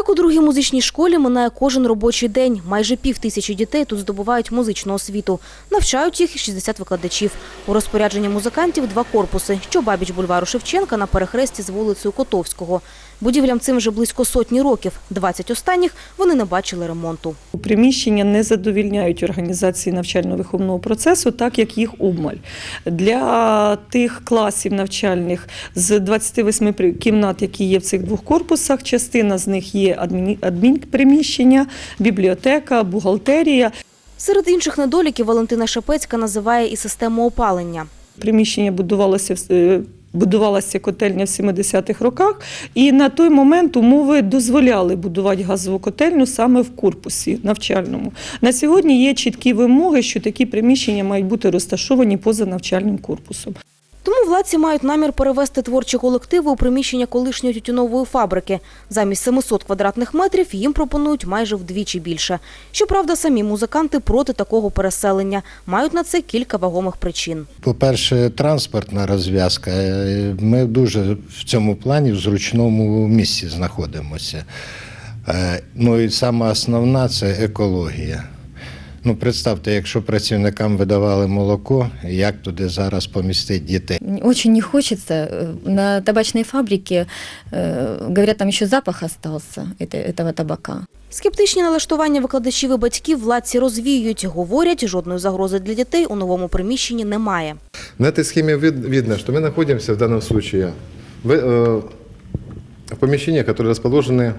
Так у другій музичній школі минає кожен робочий день. Майже пів тисячі дітей тут здобувають музичну освіту. Навчають їх 60 викладачів. У розпорядженні музикантів два корпуси, що бабіч бульвару Шевченка на перехресті з вулицею Котовського. Будівлям цим вже близько сотні років. 20 останніх вони не бачили ремонту. Приміщення не задовільняють організації навчально-виховного процесу, так як їх обмаль. Для тих класів навчальних з 28 при- кімнат, які є в цих двох корпусах, частина з них є адміні- адмінприміщення, бібліотека, бухгалтерія. Серед інших недоліків Валентина Шепецька називає і систему опалення. Приміщення будувалося в- е, Будувалася котельня в 70-х роках, і на той момент умови дозволяли будувати газову котельню саме в корпусі навчальному. На сьогодні є чіткі вимоги, що такі приміщення мають бути розташовані поза навчальним корпусом. Тому владці мають намір перевести творчі колективи у приміщення колишньої тютюнової фабрики. Замість 700 квадратних метрів їм пропонують майже вдвічі більше. Щоправда, самі музиканти проти такого переселення. Мають на це кілька вагомих причин. По-перше, транспортна розв'язка. Е, Ми дуже в цьому плані в зручному місці знаходимося. Е, Ну і саме основна це екологія. Ну, представте, якщо працівникам видавали молоко, як туди зараз помістити дітей? Очень не хочется. Э, На табачной фабрике, э, говорят, там еще запах остался это- этого табака. Скептичні налаштування викладачів і батьків владці розвіюють. Говорять, жодної загрози для дітей у новому приміщенні немає. На этой схеме вид- видно, что мы находимся в данном случае в, э, в помещениях, которые расположены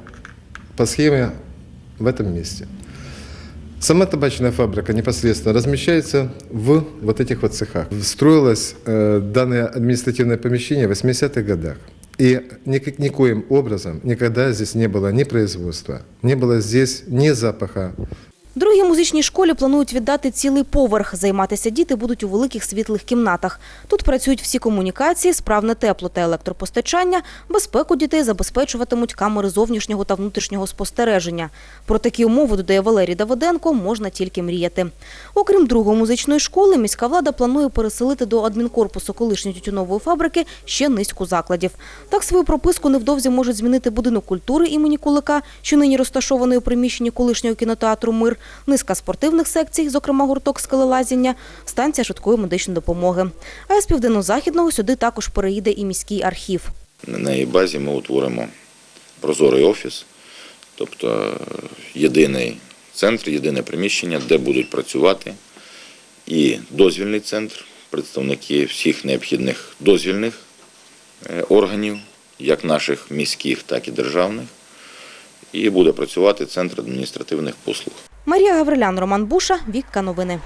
по схеме в этом месте. Сама табачная фабрика непосредственно размещается в вот этих вот цехах. Строилось э, данное административное помещение в 80-х годах. И никак, никоим образом никогда здесь не было ни производства, не было здесь ни запаха, Другій музичній школі планують віддати цілий поверх. Займатися діти будуть у великих світлих кімнатах. Тут працюють всі комунікації, справне тепло та електропостачання. Безпеку дітей забезпечуватимуть камери зовнішнього та внутрішнього спостереження. Про такі умови, додає Валерій Давиденко, можна тільки мріяти. Окрім другої музичної школи, міська влада планує переселити до адмінкорпусу колишньої тютюнової фабрики ще низку закладів. Так свою прописку невдовзі можуть змінити будинок культури імені Кулика, що нині розташований у приміщенні колишнього кінотеатру Мир, низка спортивних секцій, зокрема гурток скелелазіння, станція швидкої медичної допомоги. А з південно-західного сюди також переїде і міський архів. На її базі ми утворимо прозорий офіс, тобто е, єдиний центр, єдине приміщення, де будуть працювати і дозвільний центр, представники всіх необхідних дозвільних е, органів, як наших міських, так і державних. І буде працювати центр адміністративних послуг. Марія Гаврилян, Роман Буша, Вікка Новини.